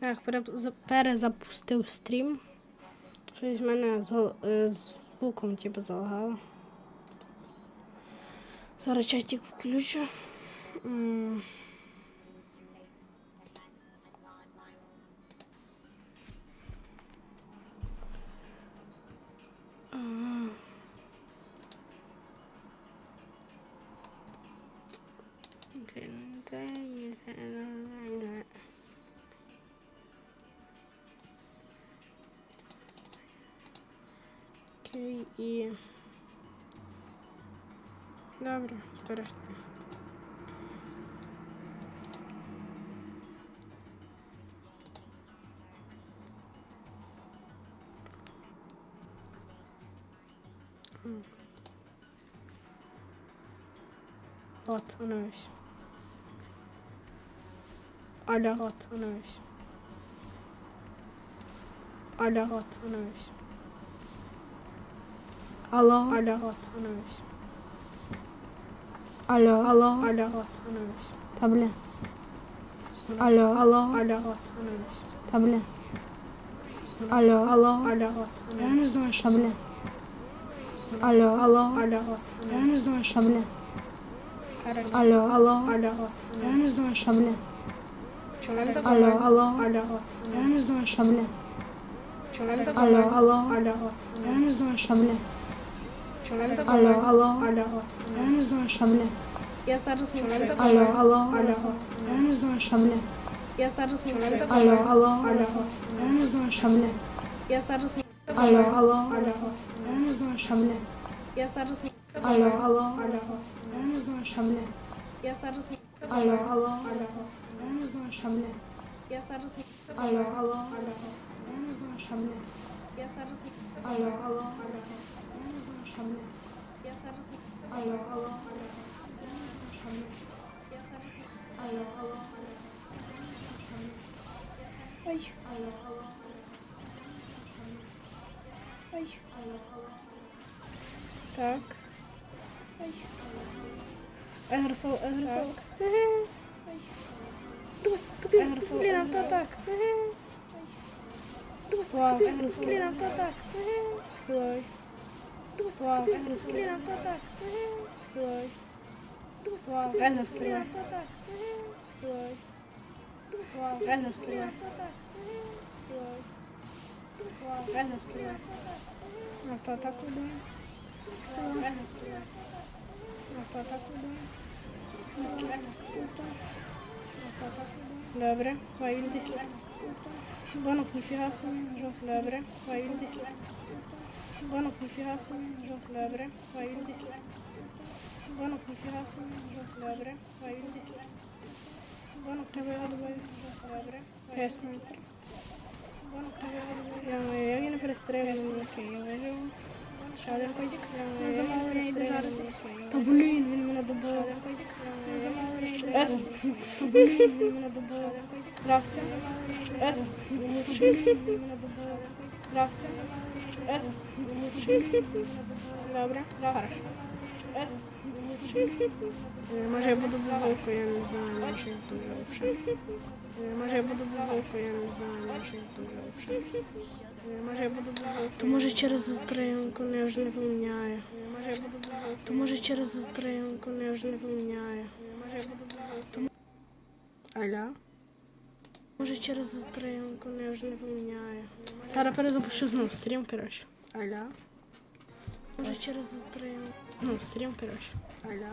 Так, перезапустив стрім. Щось в мене з, е, з звуком типу залагало. Зараз чатик включу. Окей, і. Добре, вперед. М. От, воно ось. Аля, от, воно ось. Аля, от, воно ось. Алло, Аля, от, воно ось. алло, алло, Аля, от, воно ось. та бля. Алло, алло, Аля, от, воно ось. та бля. Алло, алло, Аля, от, Я воно не знаю, що та бля. Алло, алло, Аля, от, Я воно не знаю, що та бля. Аля, Алло, алло, Аля, от, Я не знаю, що та бля. Чоловік так Алло, говорить. алло, Аля, от, Я не знаю, що та бля. Чоловік так Алло, говорить. алло, Аля, от, Я не знаю, що та бля. Чоловік так Алло, говорить. алло, Аля, от, Я не знаю, що та бля. Я зараз чоловік так Алло, говорить. алло, Аля, от, Я не знаю, що та бля. я зараз чоловік так Алло, говорить. алло, Аля, от, Я не знаю, що та бля. я зараз Алло, алло, Аля, от, Я не знаю, що та бля. я зараз Алло, алло, Аля, от, Я не знаю, що та бля. я зараз Алло, алло, Аля, от, Я не знаю, що та бля. Я зараз Алло, алло, Я зараз Алло, алло, Я зараз Алло, алло, Алло, Ой, алло, алло, ой. Так. Ой. Егресол, егресол. Давай, купи, блин, автоатак. Вау, егресол, блин, автоатак. Схилай. Вау, егресол, блин, автоатак. Схилай. Вау, егресол, блин, автоатак. Схилай. Вау, егресол, блин, автоатак. Схилай. Вау, егресол, блин. Автоатаку даємо. Схилай. Автоатаку даємо. Добре, ваюйтесь. Сібанок ніфіга собі, жос, добре, ваюйтесь. Сібанок ніфіга собі, жос, добре, ваюйтесь. Сібанок ніфіга собі, жос, добре, ваюйтесь. Сібанок не вигарзує, жос, добре. Та снайпер. Сібанок не вигарзує. Я, я не перестрелюю, окей, я виживу. Ще один кодик. Я замовлення йде жартись. Та блін, він мене добив. Ще один кодик. Замовлення Еф. Та блін, він мене добив. Реакція. Еф. Блін, він мене добив. Реакція. Добре, Може я буду без я не знаю, може я дуже вже. Може я буду без я не знаю, може я дуже Може я буду без. То може через затримку не вже не поміняю. Може я буду без. То може через затримку не вже не поміняю. Я буду звуку. Аля? Може через затримку не вже не поміняю. Зараз перезапущу знову стрім, коротше. Аля? Може через затримку. Ну, стрім, коротше. Аля?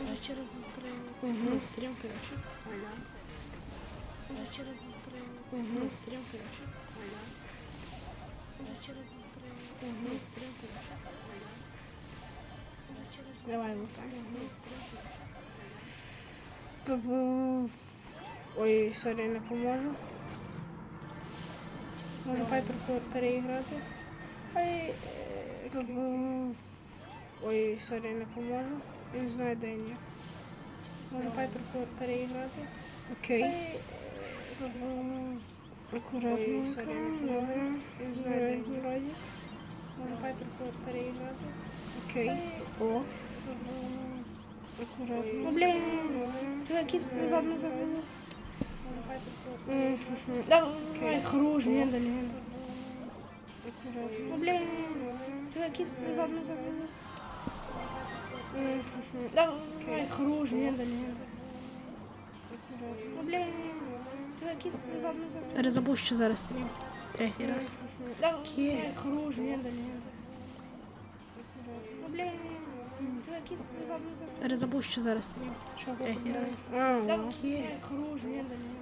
Може через затримку. Ну, стрім, коротше. Аля? Може через затримку. Ну, стрім, коротше. Аля? Може через затримку. Ну, стрім, коротше. Аля? Може через Давай, вот так. Ну, стрім, коротше. Ой, сорі, не поможу. Можу Пайпер переіграти. Ой, е, Ой, сорі, не поможу. Не знаю, де він. Можу Пайпер переіграти. Окей. бу- Акуратно. Сорі, не поможу. Не знаю, де він. Можу Пайпер переіграти. Окей. О. Акуратно. Блін. Кіт назад, назад. Давай, хорош, лента, лента. Ну, блин. Давай, кид, назад, назад. Давай, хорош, лента. Ну, блин. Давай, кид, назад, назад. Перезапущу зараз стрім. Третій раз. Давай, хорош, лента, лента. Ну, Перезапущу зараз. Третій раз. Давай, хорош, лента, лента.